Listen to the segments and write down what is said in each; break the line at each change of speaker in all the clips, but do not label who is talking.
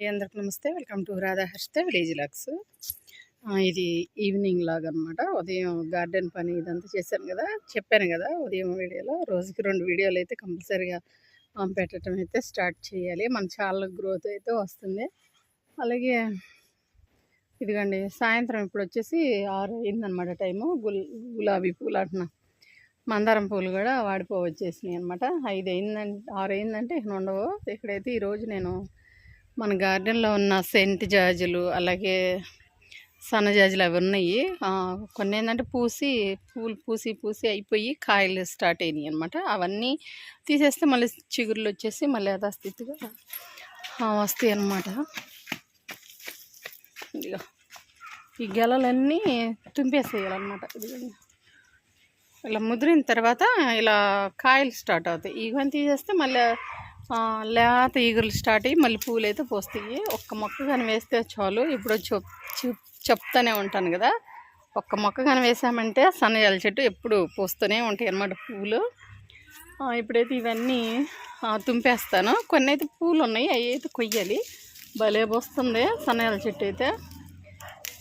అందరికి నమస్తే. Welcome to Radhaharshitha village vlogs. ఇది ఈవినింగ్ లాగా అనమాట ఉదయం గార్డెన్ పని ఇదంతా చేశాను కదా. చెప్పాను కదా ఉదయం వీడియోలో. రోజుకి రెండు వీడియోలు అయితే కంపల్సరీగా పెట్టడం అయితే స్టార్ట్ చేయాలి. మన చాలా గ్రోత్ అయితే వస్తుంది. అలాగే ఇదిగండి సాయంత్రం ఇప్పుడు వచ్చేసి ఆరు అయిందనమాట టైము. గుల్ గులాబీ పూలు అంటున్నా మందారం పూలు కూడా వాడిపో వచ్చేసినాయి అనమాట ఐదు అయిందంటే ఆరు అయిందంటే ఇక్కడ ఉండవు. ఇక్కడైతే ఈరోజు నేను మన గార్డెన్లో ఉన్న సెంట్ జాజులు అలాగే సన్నజాజులు అవి ఉన్నాయి. కొన్ని ఏంటంటే పూసి పూలు పూసి పూసి అయిపోయి కాయలు స్టార్ట్ అయినాయి అనమాట అవన్నీ తీసేస్తే మళ్ళీ చిగురులు వచ్చేసి మళ్ళీ యథాస్థితిగా వస్తాయి అన్నమాట. ఇదిగో ఈ గెలలన్నీ తుంపేసేయాలన్నమాట. ఇలా ముదిరిన తర్వాత ఇలా కాయలు స్టార్ట్ అవుతాయి. ఇవన్నీ తీసేస్తే మళ్ళీ లేత ఈగులు స్టార్ట్ అయ్యి మళ్ళీ పూలు అయితే పోస్తాయి. ఒక్క మొక్క కానీ వేస్తే చాలు. ఇప్పుడు చెప్ చెప్తానే ఉంటాను కదా. ఒక్క మొక్క కానీ వేసామంటే సన్నజాల చెట్టు ఎప్పుడు పోస్తూనే ఉంటాయి అన్నమాట పూలు. ఇప్పుడైతే ఇవన్నీ తుంపేస్తాను. కొన్ని అయితే పూలు ఉన్నాయి అవి అయితే కొయ్యాలి. భలే పోస్తుంది సన్నజాల చెట్టు అయితే.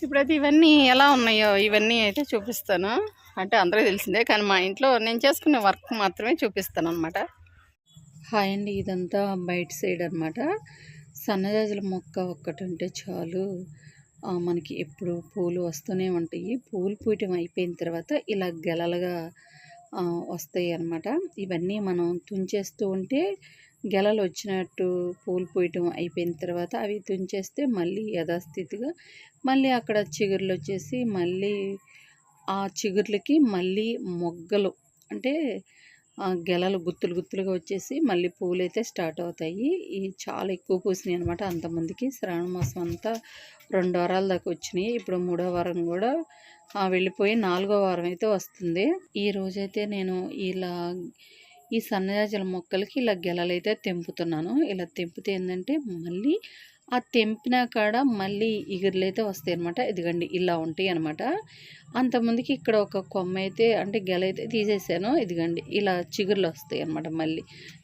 ఇప్పుడైతే ఇవన్నీ ఎలా ఉన్నాయో ఇవన్నీ అయితే చూపిస్తాను. అంటే అందరికీ తెలిసిందే కానీ మా ఇంట్లో నేను చేసుకునే వర్క్ మాత్రమే చూపిస్తాను అనమాట హాయ్ అండి ఇదంతా బయట సైడ్ అనమాట సన్నజాజుల మొక్క ఒక్కటి ఉంటే చాలు మనకి ఎప్పుడు పూలు వస్తూనే ఉంటాయి. పూలు పూయటం అయిపోయిన తర్వాత ఇలా గెలలుగా వస్తాయి అన్నమాట. ఇవన్నీ మనం తుంచేస్తూ ఉంటే గెలలు వచ్చినట్టు పూలు పూయటం అయిపోయిన తర్వాత అవి తుంచేస్తే మళ్ళీ యథాస్థితిగా మళ్ళీ అక్కడ చిగుర్లు వచ్చేసి మళ్ళీ ఆ చిగుర్లకి మళ్ళీ మొగ్గలు అంటే గెలలు గుత్తులు గుత్తులుగా వచ్చేసి మళ్ళీ పూలు అయితే స్టార్ట్ అవుతాయి. ఇవి చాలా ఎక్కువ పూసినాయి అనమాట అంతమందికి. శ్రావణ మాసం అంతా రెండు వారాల దాకా వచ్చినాయి. ఇప్పుడు మూడో వారం కూడా వెళ్ళిపోయి నాలుగో వారం అయితే వస్తుంది. ఈ రోజైతే నేను ఇలా ఈ సన్నజాజుల మొక్కలకి ఇలా గెలలు అయితే తెంపుతున్నాను. ఇలా తెంపితే ఏంటంటే మళ్ళీ ఆ తెంపిన కాడ మళ్ళీ ఇగురులైతే వస్తాయి అనమాట ఇదిగండి ఇలా ఉంటాయి అనమాట అంతమందికి ఇక్కడ ఒక కొమ్మ అయితే అంటే గెల అయితే తీసేసాను. ఇదిగండి ఇలా చిగురులు వస్తాయి అనమాట మళ్ళీ.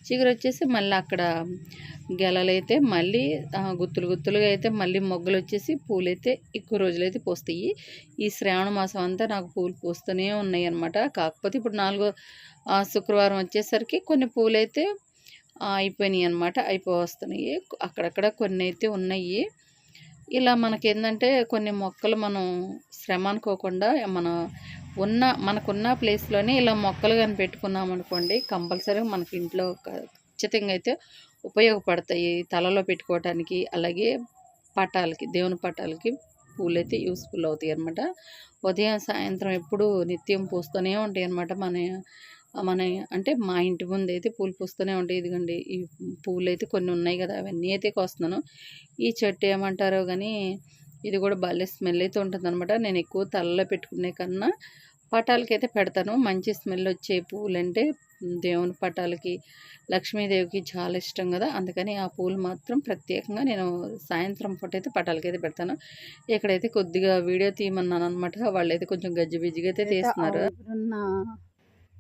చిగురు వచ్చేసి మళ్ళీ అక్కడ గెలలు అయితే మళ్ళీ గుత్తులు గుత్తులుగా అయితే మళ్ళీ మొగ్గలు వచ్చేసి పూలైతే ఎక్కువ రోజులైతే పోస్తాయి. ఈ శ్రావణ మాసం అంతా నాకు పూలు పూస్తూనే ఉన్నాయి అనమాట కాకపోతే ఇప్పుడు నాలుగో శుక్రవారం వచ్చేసరికి కొన్ని పూలైతే అయిపోయినాయి అనమాట అయిపోవస్తున్నాయి. అక్కడక్కడ కొన్ని అయితే ఉన్నాయి. ఇలా మనకేంటంటే కొన్ని మొక్కలు మనం శ్రమ అనుకోకుండా మన ఉన్న మనకున్న ప్లేస్లోనే ఇలా మొక్కలు కానీ పెట్టుకున్నాం అనుకోండి కంపల్సరీ మనకి ఇంట్లో ఖచ్చితంగా అయితే ఉపయోగపడతాయి. తలలో పెట్టుకోవటానికి అలాగే పటాలకి దేవుని పటాలకి పూలు అయితే యూస్ఫుల్ అవుతాయి అనమాట ఉదయం సాయంత్రం ఎప్పుడు నిత్యం పూస్తూనే ఉంటాయి అనమాట మన మన అంటే మా ఇంటి ముందు అయితే పూలు పూస్తూనే ఉంటాయి. ఇదిగోండి ఈ పూలు అయితే కొన్ని ఉన్నాయి కదా అవన్నీ అయితే కోస్తున్నాను. ఈ చెట్టు ఏమంటారో కానీ ఇది కూడా భలే స్మెల్ అయితే ఉంటుంది అనమాట నేను ఎక్కువ తలలో పెట్టుకునే కన్నా పటాలకి అయితే పెడతాను. మంచి స్మెల్ వచ్చే పూలు అంటే దేవుని పటాలకి లక్ష్మీదేవికి చాలా ఇష్టం కదా. అందుకని ఆ పూలు మాత్రం ప్రత్యేకంగా నేను సాయంత్రం పూట అయితే పటాలకి అయితే పెడతాను. ఇక్కడైతే కొద్దిగా వీడియో తీయమన్నాను అనమాట వాళ్ళైతే కొంచెం గజ్జిబిజ్జిగా అయితే తీస్తున్నారు.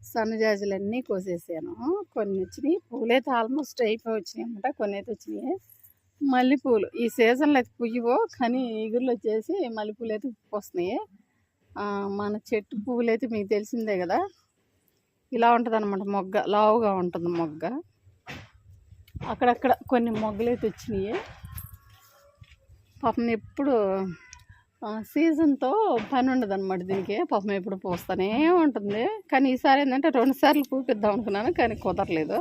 సన్నజాజులన్నీ కోసేసాను. కొన్ని వచ్చినాయి పూలైతే ఆల్మోస్ట్ అయిపోయి వచ్చినాయి అనమాట కొన్ని అయితే వచ్చినాయి. మల్లెపూలు. ఈ సీజన్లో అయితే పుయ్యవో కానీ ఇగుర్లు వచ్చేసి మల్లెపూలు అయితే వస్తున్నాయి మన చెట్టు పువ్వులు అయితే మీకు తెలిసిందే కదా. ఇలా ఉంటుంది అనమాట మొగ్గ. లావుగా ఉంటుంది మొగ్గ. అక్కడక్కడ కొన్ని మొగ్గలు అయితే వచ్చినాయి. పాపం ఎప్పుడు సీజన్తో పని ఉండదు అనమాట దీనికి. పాపం ఎప్పుడు పూస్తూనే ఉంటుంది. కానీ ఈసారి ఏంటంటే రెండు సార్లు పూపిద్దాం అనుకున్నాను కానీ కుదరలేదు.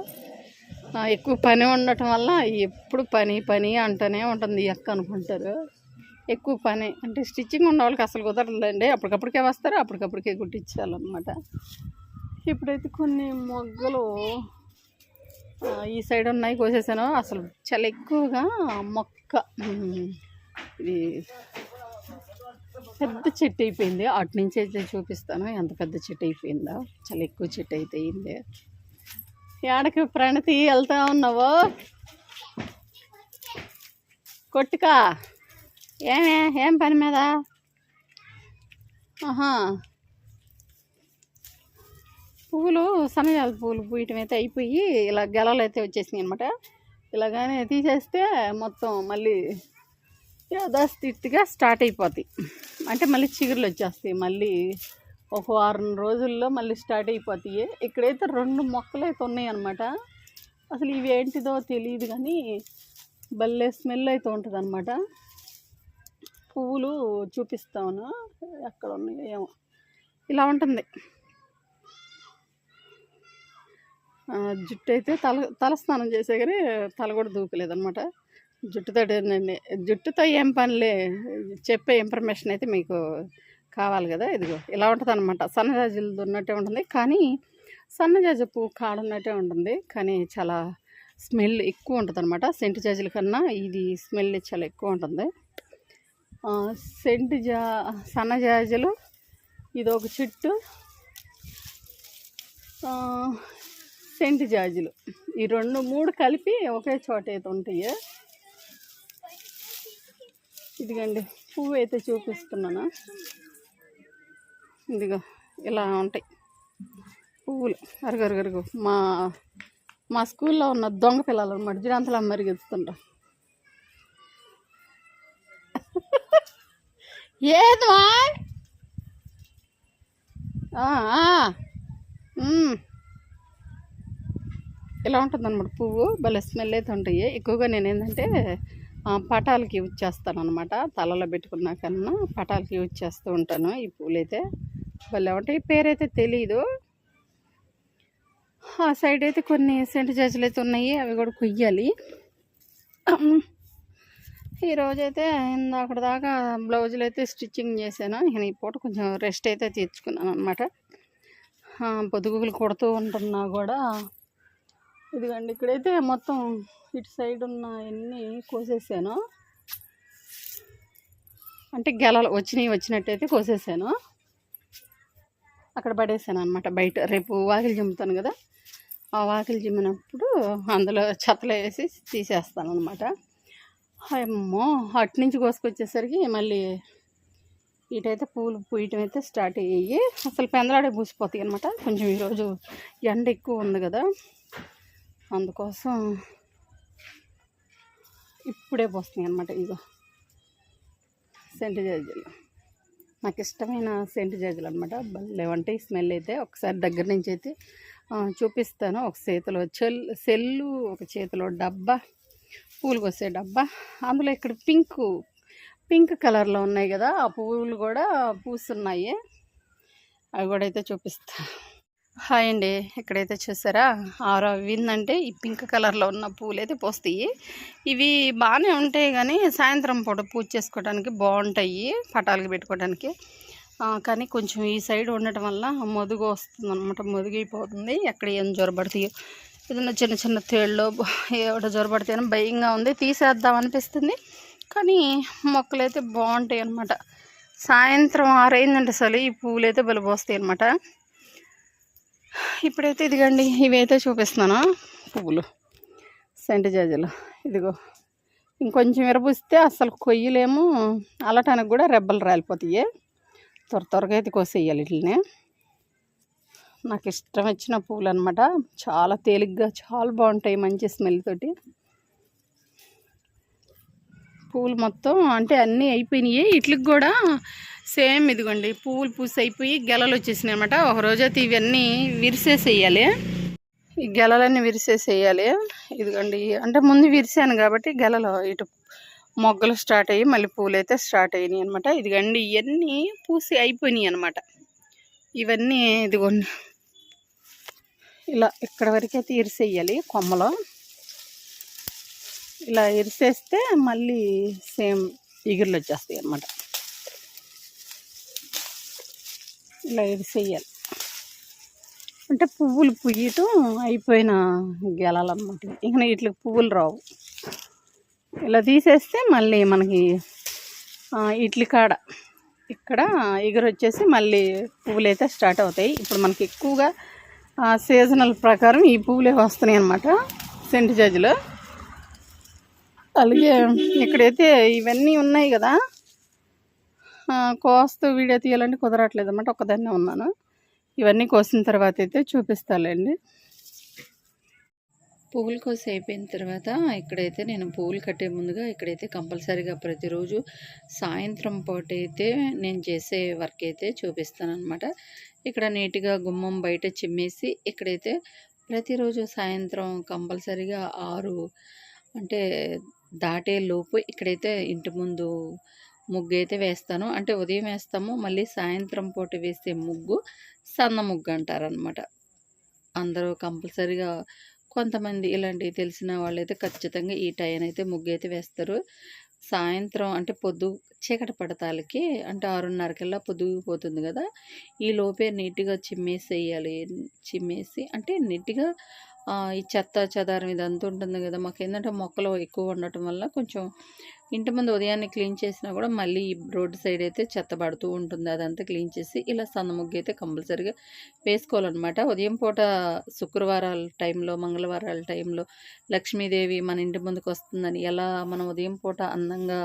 ఎక్కువ పని ఉండటం వల్ల ఎప్పుడు పని పని అంటూనే ఉంటుంది ఎక్క అనుకుంటారు. ఎక్కువ పని అంటే స్టిచ్చింగ్ ఉన్న వాళ్ళకి అసలు కుదరలేండి అప్పటికప్పటికే వస్తారు అప్పటికప్పటికే కుట్టించాలన్నమాట ఇప్పుడైతే కొన్ని మొగ్గలు ఈ సైడ్ ఉన్నాయి కోసేసాను. అసలు చాలా ఎక్కువగా మొక్క ఇది పెద్ద చెట్టు అయిపోయింది అటు నుంచి అయితే చూపిస్తాను. ఎంత పెద్ద చెట్టు అయిపోయిందో చాలా ఎక్కువ చెట్టు అయితే అయింది. ఏడకి ప్రణతి వెళ్తా ఉన్నావు? కొట్టుకా. ఏమే? ఏం పని మీద? ఆహా. పువ్వులు సన్నజాల పువ్వులు పూయటం అయితే అయిపోయి ఇలా గెలలు అయితే వచ్చేసినాయి అనమాట ఇలాగానే తీసేస్తే మొత్తం మళ్ళీ యథాస్థితిగా స్టార్ట్ అయిపోతాయి. అంటే మళ్ళీ చిగురులు వచ్చేస్తాయి. మళ్ళీ ఒక వారం రోజుల్లో మళ్ళీ స్టార్ట్ అయిపోతాయి. ఇక్కడైతే రెండు మొక్కలు అయితే ఉన్నాయి అనమాట అసలు ఇవి ఏంటిదో తెలియదు కానీ భలే స్మెల్ అయితే ఉంటుంది అనమాట పువ్వులు చూపిస్తాను ఎక్కడ ఉన్నాయో ఏమో. ఇలా ఉంటుంది. జుట్టు అయితే తల తలస్నానం చేసే కానీ తల కూడా దూకలేదు అనమాట జుట్టుతో జుట్టుతో ఏం పనిలే చెప్పే ఇన్ఫర్మేషన్ అయితే మీకు కావాలి కదా ఇదిగో. ఇలా ఉంటుంది అనమాట సన్నజాజులు ఉన్నట్టే ఉంటుంది కానీ సన్నజాజి పువ్వు కాడున్నట్టే ఉంటుంది కానీ చాలా స్మెల్ ఎక్కువ ఉంటుంది అనమాట సెంటు జాజుల కన్నా ఇది స్మెల్ చాలా ఎక్కువ ఉంటుంది. సెంటు జా సన్నజాజులు ఇది ఒక చెట్టు సెంటు జాజులు. ఈ రెండు మూడు కలిపి ఒకే చోట అయితే ఉంటాయి. ఇదిగండి పువ్వు అయితే చూపిస్తున్నాను. ఇదిగో ఇలా ఉంటాయి పువ్వులు. అరుగరుగరుగు మా మా స్కూల్లో ఉన్న దొంగ పిల్లలు అనమాట జిరాంతలు మరిగిస్తుండ్రు ఏదమ్మా ఇలా ఉంటుందన్నమాట పువ్వు. భలే స్మెల్ అయితే ఉంటాయి. ఎక్కువగా నేను ఏంటంటే పటాలకి యూజ్ చేస్తాను అనమాట తలలో పెట్టుకున్నాకన్నా పటాలకి యూజ్ చేస్తూ ఉంటాను ఈ పూలైతే. అయితే భలే ఉంటాయి. పేరైతే తెలీదు. ఆ సైడ్ అయితే కొన్ని సెంటు జాజులు అయితే ఉన్నాయి. అవి కూడా కొయ్యాలి. ఈరోజైతే అక్కడ దాకా బ్లౌజులు అయితే స్టిచ్చింగ్ చేశాను. నేను ఈ పూట కొంచెం రెస్ట్ అయితే తీర్చుకున్నాను అనమాట పొదుగులు కొడుతూ ఉంటున్నా కూడా. ఇదిగండి ఇక్కడైతే మొత్తం ఇటు సైడ్ ఉన్న అన్నీ కోసేసాను. అంటే గెలలు వచ్చినవి వచ్చినట్టయితే కోసేసాను. అక్కడ పడేసాను అనమాట బయట. రేపు వాకిలి చిమ్ముతాను కదా ఆ వాకిలి చిమ్మినప్పుడు అందులో చెత్తలు వేసి తీసేస్తాను అనమాట అమ్మో! అటు నుంచి కోసుకొచ్చేసరికి మళ్ళీ ఇటైతే పూలు పూయటం అయితే స్టార్ట్ అయ్యాయి. అసలు పెందలాడే పూసిపోతాయి అనమాట కొంచెం ఈరోజు ఎండ ఎక్కువ ఉంది కదా అందుకోసం ఇప్పుడే పోస్తున్నాయి అనమాట ఇగో. సెంటు జాజులు నాకు ఇష్టమైన సెంటు జాజులు అనమాట భలే ఈ స్మెల్ అయితే ఒకసారి దగ్గర నుంచి అయితే చూపిస్తాను. ఒక చేతిలో చెల్ సెల్లు ఒక చేతిలో డబ్బా పూలు కోసే డబ్బా. అందులో ఇక్కడ పింక్ పింక్ కలర్లో ఉన్నాయి కదా ఆ పువ్వులు కూడా పూస్తున్నాయి అవి కూడా అయితే చూపిస్తాను హాయ్ అండి. ఇక్కడైతే చూసారా? ఆరో అవిందంటే ఈ పింక్ కలర్లో ఉన్న పూలు అయితే పోస్తాయి. ఇవి బాగానే ఉంటాయి కానీ సాయంత్రం పూట పూజ చేసుకోవడానికి బాగుంటాయి పటాలకి పెట్టుకోవడానికి కానీ కొంచెం ఈ సైడ్ ఉండటం వల్ల మొదుగు వస్తుంది అనమాట మొదిగిపోతుంది. ఎక్కడ ఏం జ్వరపడతాయో ఏదైనా చిన్న చిన్న తేళ్ళు ఏమిటో జ్వరపడతాయని భయంగా ఉంది తీసేద్దాం అనిపిస్తుంది. కానీ మొక్కలు అయితే బాగుంటాయి అనమాట సాయంత్రం ఆరైందంటే అసలు ఈ పూలు అయితే బలిపోస్తాయి అనమాట ఇప్పుడైతే ఇదిగండి ఇవైతే చూపిస్తున్నాను? పువ్వులు సెంటు జాజులు. ఇదిగో ఇంకొంచెం విరబూస్తే అసలు కొయ్యలేము. అలటానికి కూడా రెబ్బలు రాలిపోతాయి. త్వర త్వరగా అయితే కోసేయాలి వీటిని. నాకు ఇష్టం వచ్చిన పువ్వులు అనమాట చాలా తేలిగ్గా చాలా బాగుంటాయి మంచి స్మెల్ తోటి. పువ్వులు మొత్తం అంటే అన్నీ అయిపోయినాయి. ఇట్లకి కూడా సేమ్ ఇదిగోండి పువ్వులు పూసి అయిపోయి గెలలు వచ్చేసినాయి అనమాట ఒక రోజైతే ఇవన్నీ విరిసేసేయాలి. ఈ గెలలన్నీ విరిసేసేయాలి. ఇదిగోండి అంటే ముందు విరిసాను కాబట్టి గెలలు ఇటు మొగ్గలు స్టార్ట్ అయ్యి మళ్ళీ పూలు అయితే స్టార్ట్ అయినాయి అనమాట ఇదిగండి ఇవన్నీ పూసి అయిపోయినాయి అనమాట ఇవన్నీ ఇదిగోండి ఇలా ఇక్కడ వరకైతే ఇరిసేయాలి కొమ్మలో. ఇలా ఇరిసేస్తే మళ్ళీ సేమ్ ఇగుర్లు వచ్చేస్తాయి అనమాట ఇలా ఇది ఇరిసేయాలి అంటే పువ్వులు పుయ్యటం అయిపోయిన గెలాలన్నమాట. ఇంకా వీటికి పువ్వులు రావు. ఇలా తీసేస్తే మళ్ళీ మనకి ఇడ్లీ కాడ ఇక్కడ ఎగురు వచ్చేసి మళ్ళీ పువ్వులు అయితే స్టార్ట్ అవుతాయి. ఇప్పుడు మనకి ఎక్కువగా సీజనల్ ప్రకారం ఈ పువ్వులే వస్తున్నాయి అన్నమాట. సెంట్ జాజులు. అలాగే ఇక్కడైతే ఇవన్నీ ఉన్నాయి కదా. కోస్తూ వీడియో తీయాలంటే కుదరట్లేదు అన్నమాట. ఒక్కదాన్నే ఉన్నాను. ఇవన్నీ కోసిన తర్వాత అయితే చూపిస్తాలేండి.
పువ్వులు కోసి అయిపోయిన తర్వాత ఇక్కడైతే నేను పువ్వులు కట్టే ముందుగా ఇక్కడైతే కంపల్సరీగా ప్రతిరోజు సాయంత్రం పూట అయితే నేను చేసే వర్క్ అయితే చూపిస్తాను అనమాట ఇక్కడ నీట్గా గుమ్మం బయట చిమ్మేసి ఇక్కడైతే ప్రతిరోజు సాయంత్రం కంపల్సరీగా ఆరు అంటే దాటే లోపు ఇక్కడైతే ఇంటి ముందు ముగ్గు అయితే వేస్తాను. అంటే ఉదయం వేస్తాము మళ్ళీ సాయంత్రం పూట వేసే ముగ్గు సన్న ముగ్గు అంటారనమాట అందరూ కంపల్సరీగా కొంతమంది ఇలాంటివి తెలిసిన వాళ్ళైతే ఖచ్చితంగా ఈ టైం అయితే ముగ్గు అయితే వేస్తారు. సాయంత్రం అంటే పొద్దు చీకటి పడతాలకి అంటే ఆరున్నరకల్లా పొద్దుపోతుంది కదా. ఈ లోపే నీట్గా చిమ్మేసి వేయాలి చిమ్మేసి అంటే నీట్గా ఈ చెత్త చెదారం ఇదంతా ఉంటుంది కదా. మాకు ఏంటంటే మొక్కలు ఎక్కువ ఉండటం వల్ల కొంచెం ఇంటి ముందు ఉదయాన్నే క్లీన్ చేసినా కూడా మళ్ళీ రోడ్డు సైడ్ అయితే చెత్త పడుతూ ఉంటుంది. అదంతా క్లీన్ చేసి ఇలా సన్న ముగ్గు అయితే కంపల్సరీగా వేసుకోవాలన్నమాట. ఉదయం పూట శుక్రవారాల టైంలో మంగళవారాల టైంలో లక్ష్మీదేవి మన ఇంటి ముందుకు వస్తుందని ఎలా మనం ఉదయం పూట అందంగా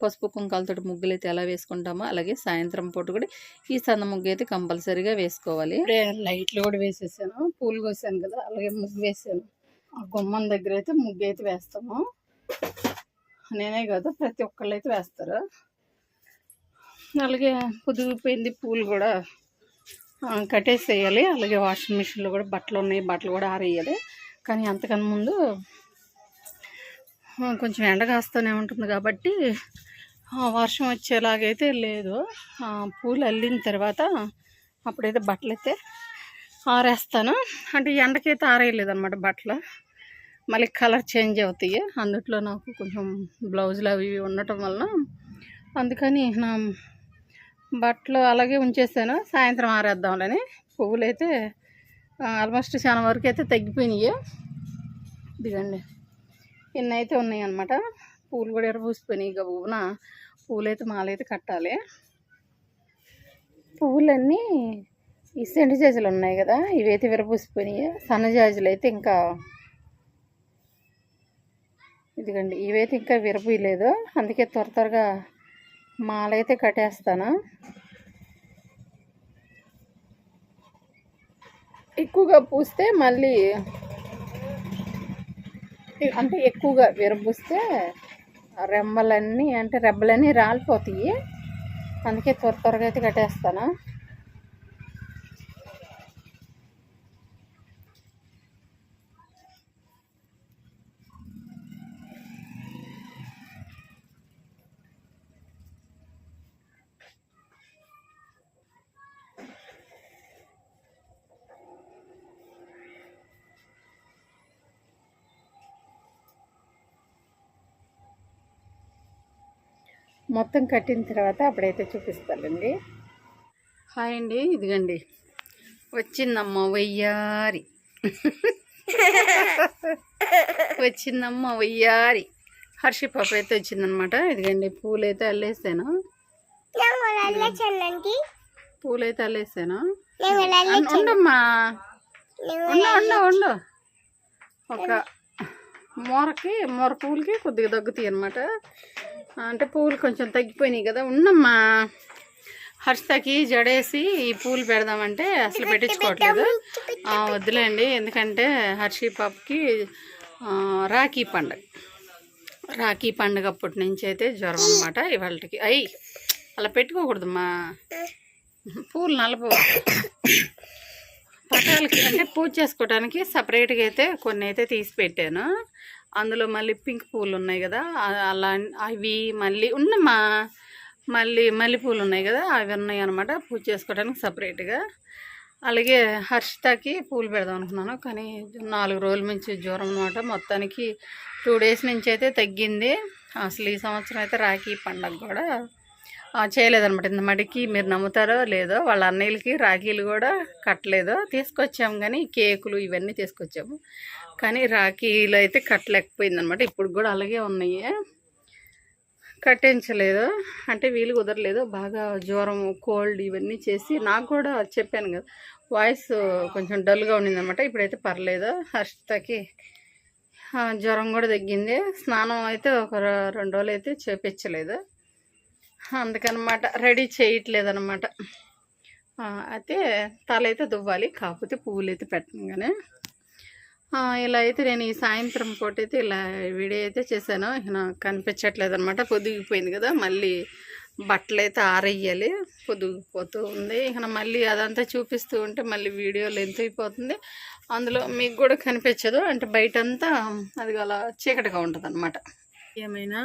పసుపు కుంకాలతో ముగ్గులు అయితే ఎలా వేసుకుంటామో అలాగే సాయంత్రం పూట కూడా ఈ సన్న ముగ్గు అయితే కంపల్సరీగా వేసుకోవాలి.
లైట్లు కూడా వేసేసాను. పూలు కోసాను కదా అలాగే ముగ్గు వేసాను. ఆ గుమ్మం దగ్గర అయితే ముగ్గు అయితే వేస్తాము. నేనే కాదు ప్రతి ఒక్కళ్ళు అయితే వేస్తారు. అలాగే పొదిగిపోయింది పూలు కూడా కట్టేసేయాలి. అలాగే వాషింగ్ మిషన్లో కూడా బట్టలు ఉన్నాయి బట్టలు కూడా ఆరేయాలి. కానీ అంతకన్నా ముందు కొంచెం ఎండ కాస్తూనే ఉంటుంది కాబట్టి వర్షం వచ్చేలాగైతే లేదు. పూలు అల్లిన తర్వాత అప్పుడైతే బట్టలు అయితే ఆరేస్తాను. అంటే ఎండకైతే ఆరేయలేదు అనమాట బట్టలు. మళ్ళీ కలర్ చేంజ్ అవుతాయి. అందుట్లో నాకు కొంచెం బ్లౌజులు అవి ఇవి ఉండటం వలన అందుకని నా బట్టలు అలాగే ఉంచేసాను. సాయంత్రం ఆరేద్దాంలని పువ్వులు అయితే ఆల్మోస్ట్ చాలా వరకు అయితే తగ్గిపోయినాయి ఇదిగండి. ఇన్ని అయితే ఉన్నాయి పూలు కూడా ఎరబూసిపోయినాయి ఇక పువ్వున పూలైతే మాలైతే కట్టాలి. పువ్వులన్నీ ఈ సెంటు జాజులు ఉన్నాయి కదా ఇవైతే విరబూసిపోయినాయి సన్న జాజులు అయితే ఇంకా ఇదిగండి ఇవైతే ఇంకా విరబూయలేదు అందుకే త్వర త్వరగా మాలైతే కట్టేస్తాను. ఎక్కువగా పూస్తే మళ్ళీ అంటే ఎక్కువగా విరబూస్తే రెమ్మలన్నీ అంటే రెబ్బలన్నీ రాలిపోతాయి. అందుకే త్వర త్వరగా అయితే కట్టేస్తాను. మొత్తం కట్టిన తర్వాత అప్పుడైతే చూపిస్తానండి. హాయ్ అండి ఇదిగండి. వచ్చిందమ్మ వయ్యారి. వచ్చిందమ్మ వయ్యారి. హర్షి పాప అయితే వచ్చిందనమాట. ఇదిగండి పూలు అయితే అల్లేసాను. పూలు అయితే అల్లేసాను ఉండమ్మా. ఉండు ఉండు ఉండు. ఒక మూరకి మూర పువ్వులకి కొద్దిగా తగ్గుతాయి అనమాట అంటే పువ్వులు కొంచెం తగ్గిపోయినాయి కదా. ఉన్నమ్మా. హర్షకి జడేసి ఈ పూలు పెడదామంటే అసలు పెట్టించుకోవట్లేదు. వద్దులేండి. ఎందుకంటే హర్షి పాపకి రాఖీ పండగ. రాఖీ పండుగ అప్పటి నుంచి అయితే జ్వరం అనమాట ఇవాళకి. అయ్యి అలా పెట్టుకోకూడదమ్మా. పూలు నలుపు పటాలకి అంటే పూజ చేసుకోవడానికి సపరేట్గా అయితే కొన్ని అయితే తీసి పెట్టాను. అందులో మళ్ళీ పింక్ పూలు ఉన్నాయి కదా అలా అవి మళ్ళీ ఉన్నమ్మా. మళ్ళీ మల్లెపూలు ఉన్నాయి కదా అవి ఉన్నాయి అనమాట పూజ చేసుకోవడానికి సపరేట్గా. అలాగే హర్షితకి పూలు పెడదాం అనుకున్నాను కానీ నాలుగు రోజుల నుంచి జ్వరం అనమాట మొత్తానికి టూ డేస్ నుంచి అయితే తగ్గింది. అసలు ఈ సంవత్సరం అయితే రాఖీ పండగ కూడా చేయలేదనమాట ఇంత మటుకి మీరు నమ్ముతారో లేదో వాళ్ళ అన్నయ్యలకి రాఖీలు కూడా కట్టలేదు తీసుకొచ్చాము కానీ కేకులు ఇవన్నీ తీసుకొచ్చాము. కానీ రాఖీలు అయితే కట్టలేకపోయింది అనమాట ఇప్పుడు కూడా అలాగే ఉన్నాయి. కట్టించలేదు అంటే వీలు కుదరలేదు. బాగా జ్వరం కోల్డ్ ఇవన్నీ చేసి నాకు కూడా చెప్పాను కదా వాయిస్ కొంచెం డల్గా ఉండింది అనమాట ఇప్పుడైతే పర్లేదు. హర్షితకి జ్వరం కూడా తగ్గింది. స్నానం అయితే ఒక రెండు రోజులు అయితే చేపించలేదు. అందుకనమాట రెడీ చేయట్లేదు అనమాట అయితే తల అయితే దువ్వాలి. కాకపోతే పువ్వులు అయితే పెట్టను కానీ ఇలా అయితే నేను ఈ సాయంత్రం పూట అయితే ఇలా వీడియో అయితే చేశాను. ఇక నాకు కనిపించట్లేదు అనమాట పొద్దుగిపోయింది కదా మళ్ళీ బట్టలు అయితే ఆరేయాలి. పొద్దుగిపోతూ ఉంది. ఇక మళ్ళీ అదంతా చూపిస్తూ ఉంటే మళ్ళీ వీడియో లెంత్ అయిపోతుంది. అందులో మీకు కూడా కనిపించదు. అంటే బయటంతా అది అలా చీకటిగా ఉంటుంది అనమాట ఏమైనా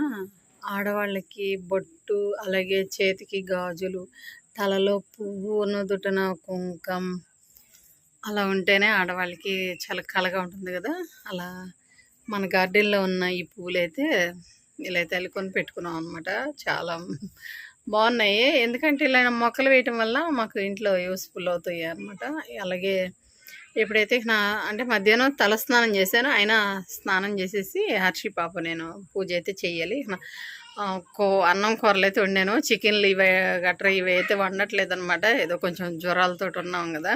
ఆడవాళ్ళకి బొట్టు అలాగే చేతికి గాజులు తలలో పువ్వు నుదుటన కుంకం అలా ఉంటేనే ఆడవాళ్ళకి చాలా కలగా ఉంటుంది కదా. అలా మన గార్డెన్లో ఉన్న ఈ పూలైతే ఇలా అయితే అల్లుకొని పెట్టుకున్నాం అనమాట చాలా బాగున్నాయి. ఎందుకంటే ఇలా మొక్కలు వేయటం వల్ల మాకు ఇంట్లో యూస్ఫుల్ అవుతాయి అనమాట అలాగే ఎప్పుడైతే నా అంటే మధ్యాహ్నం తల స్నానం చేశాను అయినా స్నానం చేసేసి హర్షి పాప నేను పూజ అయితే చెయ్యాలి. కో అన్నం కూరలు అయితే వండాను. చికెన్లు ఇవి గట్రా ఇవి అయితే వండట్లేదు అనమాట ఏదో కొంచెం జ్వరాలతో ఉన్నాం కదా.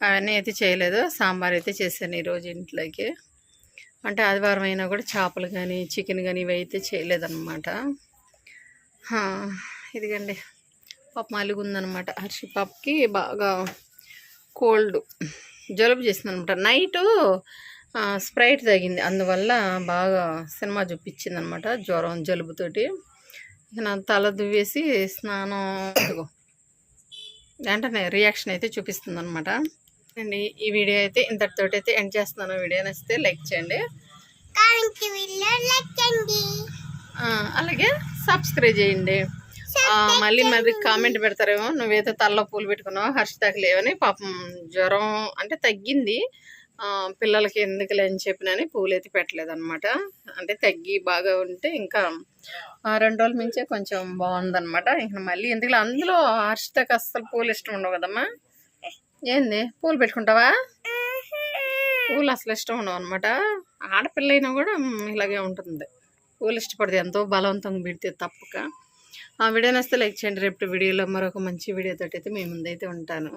అవన్నీ అయితే చేయలేదు. సాంబార్ అయితే చేశాను ఈరోజు ఇంట్లోకి. అంటే ఆదివారం అయినా కూడా చేపలు కానీ చికెన్ కానీ ఇవి అయితే చేయలేదన్నమాట. ఇదిగండి. పాప మలుగుందనమాట హర్షి పాపకి బాగా కోల్డ్ జలుబు చేసిందనమాట నైటు స్ప్రైట్ తగింది. అందువల్ల బాగా సినిమా చూపించింది అనమాట జ్వరం జలుబుతోటి. ఇక నా తల దువ్వేసి స్నానం ఇదిగో వెంటనే రియాక్షన్ అయితే చూపిస్తుంది అనమాట అండి. ఈ వీడియో అయితే ఇంతటితోటి అయితే ఎండ్ చేస్తున్నాను. వీడియో నచ్చితే లైక్ చేయండి. అలాగే సబ్స్క్రైబ్ చేయండి. మళ్ళీ మరి కామెంట్ పెడతారేమో. నువ్వేదో తల్లో పూలు పెట్టుకున్నావు హర్షితకి లేవని పాపం జ్వరం అంటే తగ్గింది. ఆ, పిల్లలకి ఎందుకులే అని చెప్పినని పూలు అయితే పెట్టలేదు అనమాట అంటే తగ్గి బాగా ఉంటే ఇంకా ఆ, రెండు రోజుల మించే కొంచెం బాగుందన్నమాట. ఇంకా మళ్ళీ ఎందుకు అందులో హర్షితకి అస్సలు పూలు ఇష్టం ఉండవు కదమ్మా. ఏంది? పూలు పెట్టుకుంటావా? పూలు అసలు ఇష్టం ఉండవు అనమాట ఆడపిల్ల అయినా కూడా ఇలాగే ఉంటుంది. పూలు ఇష్టపడితే ఎంతో బలవంతంగా పెడితే తప్పక. ఆ వీడియో నచ్చితే లైక్ చేయండి. రేపు వీడియోలో మరొక మంచి వీడియోతో అయితే మీ ముందైతే ఉంటాను.